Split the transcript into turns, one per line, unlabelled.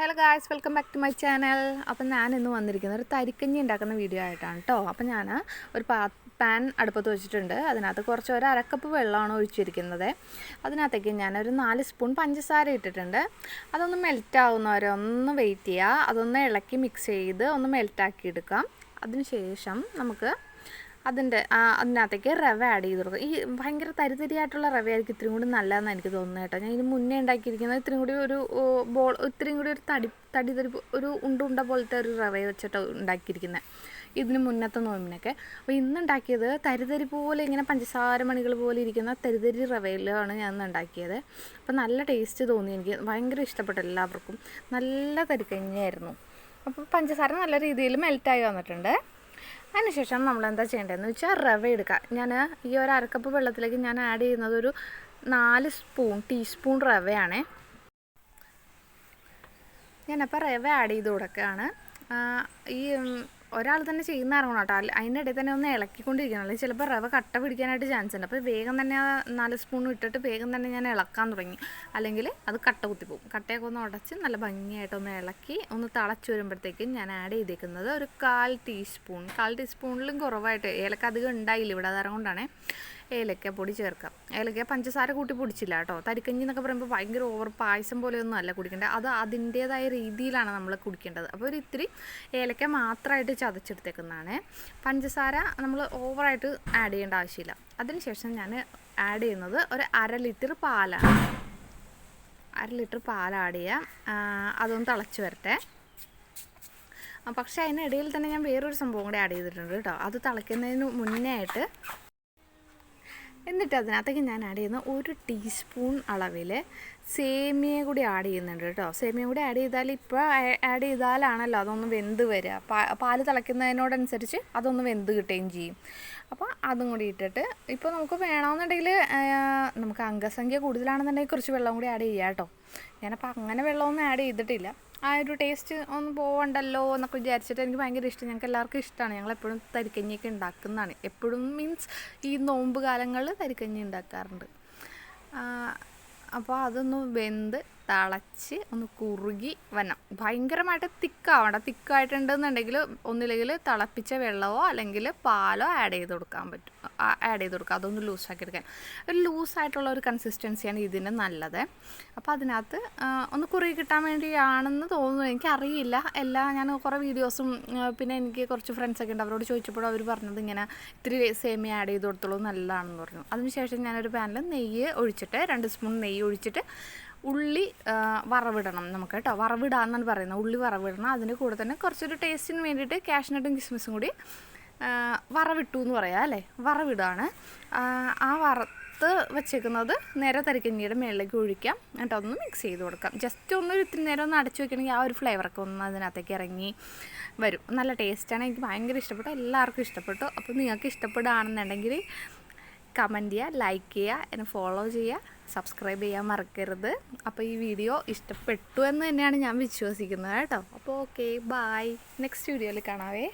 Hello guys welcome back to my channel അപ്പം ഞാൻ ഇന്ന് വന്നിരിക്കുന്നത് ഒരു തരിക്കഞ്ഞി ഉണ്ടാക്കുന്ന വീഡിയോ ആയിട്ടാണ് കേട്ടോ അപ്പം ഞാൻ ഒരു പാ പാൻ അടുപ്പത്ത് വെച്ചിട്ടുണ്ട്. അതിനകത്ത് കുറച്ച് ഒരു അരക്കപ്പ് വെള്ളമാണ് ഒഴിച്ചിരിക്കുന്നത്. അതിനകത്തേക്ക് ഞാനൊരു നാല് സ്പൂൺ പഞ്ചസാര ഇട്ടിട്ടുണ്ട്. അതൊന്ന് മെൽറ്റ് ആവുന്നവരെ ഒന്ന് വെയിറ്റ് ചെയ്യുക അതൊന്ന് ഇളക്കി മിക്സ് ചെയ്ത് ഒന്ന് മെൽറ്റാക്കി എടുക്കാം. അതിനുശേഷം നമുക്ക് അതിന്റെ അതിനകത്തേക്ക് റവ ആഡ് ചെയ്ത് കൊടുക്കുക ഈ ഭയങ്കര തരിതരിയായിട്ടുള്ള റവയായിരിക്കും ഇത്രയും കൂടി നല്ലതെന്ന് എനിക്ക് തോന്നുന്നത് കേട്ടോ. ഞാൻ ഇതിന് മുന്നേ ഉണ്ടാക്കിയിരിക്കുന്നത് ഇത്രയും കൂടി ഒരു ബോൾ ഇത്രയും കൂടി ഒരു തടി തടി തരി ഒരു ഉണ്ടുണ്ട ഉണ്ട പോലത്തെ ഒരു റവ വെച്ചിട്ട് ഉണ്ടാക്കിയിരിക്കുന്നത്. ഇതിന് മുന്നത്തെ നോയമ്പിനൊക്കെ അപ്പോൾ ഇന്നുണ്ടാക്കിയത് തരിതരി പോലെ ഇങ്ങനെ പഞ്ചസാര മണികൾ പോലെ ഇരിക്കുന്ന തരിതരി റവയിലാണ് ഞാൻ ഉണ്ടാക്കിയത്. അപ്പോൾ നല്ല ടേസ്റ്റ് തോന്നി എനിക്ക്. ഭയങ്കര ഇഷ്ടപ്പെട്ടു എല്ലാവർക്കും. നല്ല തരിക്കഞ്ഞായിരുന്നു അപ്പോൾ പഞ്ചസാര നല്ല രീതിയിൽ മെൽറ്റായി വന്നിട്ടുണ്ട്. അതിനുശേഷം നമ്മൾ എന്താ ചെയ്യേണ്ടതെന്ന് വെച്ചാൽ റവ എടുക്കുക. ഞാൻ ഈ ഒരു അരക്കപ്പ് വെള്ളത്തിലേക്ക് ഞാൻ ആഡ് ചെയ്യുന്നത് ഒരു നാല് സ്പൂൺ ടീസ്പൂൺ റവയാണേ. ഞാനപ്പോൾ റവ ആഡ് ചെയ്ത് കൊടുക്കുകയാണ്. ഈ ഒരാൾ തന്നെ ചെയ്യുന്ന ഇറങ്ങണം കേട്ടോ. അതിന്റെ ഇടയിൽ തന്നെ ഒന്ന് ഇളക്കിക്കൊണ്ടിരിക്കണം. അല്ലെങ്കിൽ ചിലപ്പോൾ റവ കട്ട പിടിക്കാനായിട്ട് ചാൻസ് ഉണ്ട്. അപ്പോൾ വേഗം തന്നെ ആ നാല് സ്പൂൺ ഇട്ടിട്ട് വേഗം തന്നെ ഞാൻ ഇളക്കാൻ തുടങ്ങി. അല്ലെങ്കിൽ അത് കട്ട കുത്തിപ്പോകും. കട്ടയൊക്കെ ഒന്ന് ഉടച്ച് നല്ല ഭംഗിയായിട്ടൊന്ന് ഇളക്കി ഒന്ന് തിളച്ച് വരുമ്പോഴത്തേക്കും ഞാൻ ആഡ് ചെയ്തേക്കുന്നത് ഒരു കാൽ ടീസ്പൂൺ കാൽ ടീസ്പൂണിലും കുറവായിട്ട്. ഏലക്ക അധികം ഉണ്ടായില്ല ഇവിടെ. അതാരം കൊണ്ടാണ് പൊടി ചേർക്കാം. ഏലക്ക പഞ്ചസാര കൂട്ടി പൊടിച്ചില്ല കേട്ടോ. തരിക്കഞ്ഞി എന്നൊക്കെ പറയുമ്പോൾ ഭയങ്കര ഓവർ പായസം പോലെയൊന്നും അല്ല കുടിക്കേണ്ടത് അത് അതിന്റേതായ രീതിയിലാണ് നമ്മൾ കുടിക്കേണ്ടത്. അപ്പോൾ ഒരു ഇത്തിരി ഏലക്ക മാത്രമായിട്ട് ചതച്ചെടുത്തേക്കുന്നതാണ്. പഞ്ചസാര നമ്മൾ ഓവറായിട്ട് ആഡ് ചെയ്യേണ്ട ആവശ്യമില്ല. അതിനുശേഷം ഞാൻ ആഡ് ചെയ്യുന്നത് ഒരു അര ലിറ്റർ പാലാണ്. അര ലിറ്റർ പാൽ ആഡ് ചെയ്യാം. അതൊന്ന് തിളച്ച് വരട്ടെ. പക്ഷേ അതിനിടയിൽ തന്നെ ഞാൻ വേറൊരു സംഭവം കൂടി ആഡ് ചെയ്തിട്ടുണ്ട് കേട്ടോ. അത് തിളയ്ക്കുന്നതിന് മുന്നേ ആയിട്ട് എന്നിട്ട് അതിനകത്തേക്ക് ഞാൻ ആഡ് ചെയ്യുന്ന ഒരു ടീസ്പൂൺ അളവിൽ സേമിയ കൂടി ആഡ് ചെയ്യുന്നുണ്ട് കേട്ടോ. സേമിയ കൂടി ആഡ് ചെയ്താൽ ഇപ്പോൾ ആഡ് ചെയ്താലാണല്ലോ അതൊന്ന് വെന്ത് വരിക പാ പാൽ തിളയ്ക്കുന്നതിനോടനുസരിച്ച് അതൊന്ന് വെന്ത് കിട്ടുകയും ചെയ്യും. അപ്പോൾ അതും കൂടി ഇട്ടിട്ട് ഇപ്പോൾ നമുക്ക് വേണമെന്നുണ്ടെങ്കിൽ നമുക്ക് അംഗസംഖ്യ കൂടുതലാണെന്നുണ്ടെങ്കിൽ കുറച്ച് വെള്ളം കൂടി ആഡ് ചെയ്യാം കേട്ടോ. ഞാനപ്പോൾ അങ്ങനെ വെള്ളമൊന്നും ആഡ് ചെയ്തിട്ടില്ല. ആ ഒരു ടേസ്റ്റ് ഒന്ന് പോവണ്ടല്ലോ എന്നൊക്കെ വിചാരിച്ചിട്ട് എനിക്ക് ഭയങ്കര ഇഷ്ടം. ഞങ്ങൾക്ക് എല്ലാവർക്കും ഇഷ്ടമാണ് ഞങ്ങൾ എപ്പോഴും തരിക്കഞ്ഞിയൊക്കെ ഉണ്ടാക്കുന്നതാണ്. എപ്പോഴും മീൻസ് ഈ നോമ്പ് കാലങ്ങളിൽ തരിക്കഞ്ഞി ഉണ്ടാക്കാറുണ്ട്. അപ്പോൾ അതൊന്ന് വെന്ത് തിളച്ച് ഒന്ന് കുറുകി വരണം. ഭയങ്കരമായിട്ട് തിക്കാവണ്ട. തിക്കായിട്ടുണ്ടെന്നുണ്ടെങ്കിൽ ഒന്നില്ലെങ്കിൽ തിളപ്പിച്ച വെള്ളമോ അല്ലെങ്കിൽ പാലോ ആഡ് ചെയ്ത് കൊടുക്കാൻ പറ്റും. ആഡ് ചെയ്ത് കൊടുക്കുക. അതൊന്ന് ലൂസാക്കി എടുക്കാൻ. ഒരു ലൂസായിട്ടുള്ള ഒരു കൺസിസ്റ്റൻസിയാണ് ഇതിന് നല്ലത്. അപ്പോൾ അതിനകത്ത് ഒന്ന് കുറുകി കിട്ടാൻ വേണ്ടിയാണെന്ന് തോന്നുന്നു. എനിക്കറിയില്ല. എല്ലാ ഞാൻ കുറേ വീഡിയോസും പിന്നെ എനിക്ക് കുറച്ച് ഫ്രണ്ട്സൊക്കെ ഉണ്ട്. അവരോട് ചോദിച്ചപ്പോൾ അവർ പറഞ്ഞത് ഇങ്ങനെ ഇത്തിരി സേമി ആഡ് ചെയ്ത് കൊടുത്തോളൂ നല്ലതാണെന്ന് പറഞ്ഞു. അതിനുശേഷം ഞാനൊരു പാനിൽ നെയ്യ് ഒഴിച്ചിട്ട് രണ്ട് സ്പൂൺ നെയ്യ് ഒഴിച്ചിട്ട് ഉള്ളി വറവിടണം നമുക്ക് കേട്ടോ. വറവിടാന്നാണ് പറയുന്നത്. ഉള്ളി വറവിടണം. അതിന്റെ കൂടെ തന്നെ കുറച്ചൊരു ടേസ്റ്റിന് വേണ്ടിയിട്ട് കാഷ്നട്ടും കിസ്മിസും കൂടി വറവിട്ടു എന്ന് പറയാം അല്ലേ? വറവിടാണ്. ആ, വറുത്ത് വെച്ചേക്കുന്നത് നേരെ തരിക്കഞ്ഞിയുടെ മേളിലേക്ക് ഒഴിക്കാം. എന്നിട്ട് ഒന്ന് മിക്സ് ചെയ്ത് കൊടുക്കാം. ജസ്റ്റ് ഒന്ന് ഇത്തിരി നേരം ഒന്ന് അടച്ചു വെക്കണമെങ്കിൽ ആ ഒരു ഫ്ലേവറൊക്കെ ഒന്ന് അതിനകത്തേക്ക് ഇറങ്ങി വരും. നല്ല ടേസ്റ്റാണ് എനിക്ക് ഭയങ്കര ഇഷ്ടപ്പെട്ടു. എല്ലാവർക്കും ഇഷ്ടപ്പെട്ടു. അപ്പോൾ നിങ്ങൾക്ക് ഇഷ്ടപ്പെടുകയാണെന്നുണ്ടെങ്കിൽ കമന്റ് ചെയ്യുക ലൈക്ക് ചെയ്യുക എന്നെ ഫോളോ ചെയ്യുക. സബ്സ്ക്രൈബ് ചെയ്യാൻ മറക്കരുത്. അപ്പോൾ ഈ വീഡിയോ ഇഷ്ടപ്പെട്ടു എന്ന് തന്നെയാണ് ഞാൻ വിശ്വസിക്കുന്നത് കേട്ടോ. അപ്പോൾ ഓക്കെ ബായ് നെക്സ്റ്റ് വീഡിയോയിൽ കാണാവേ.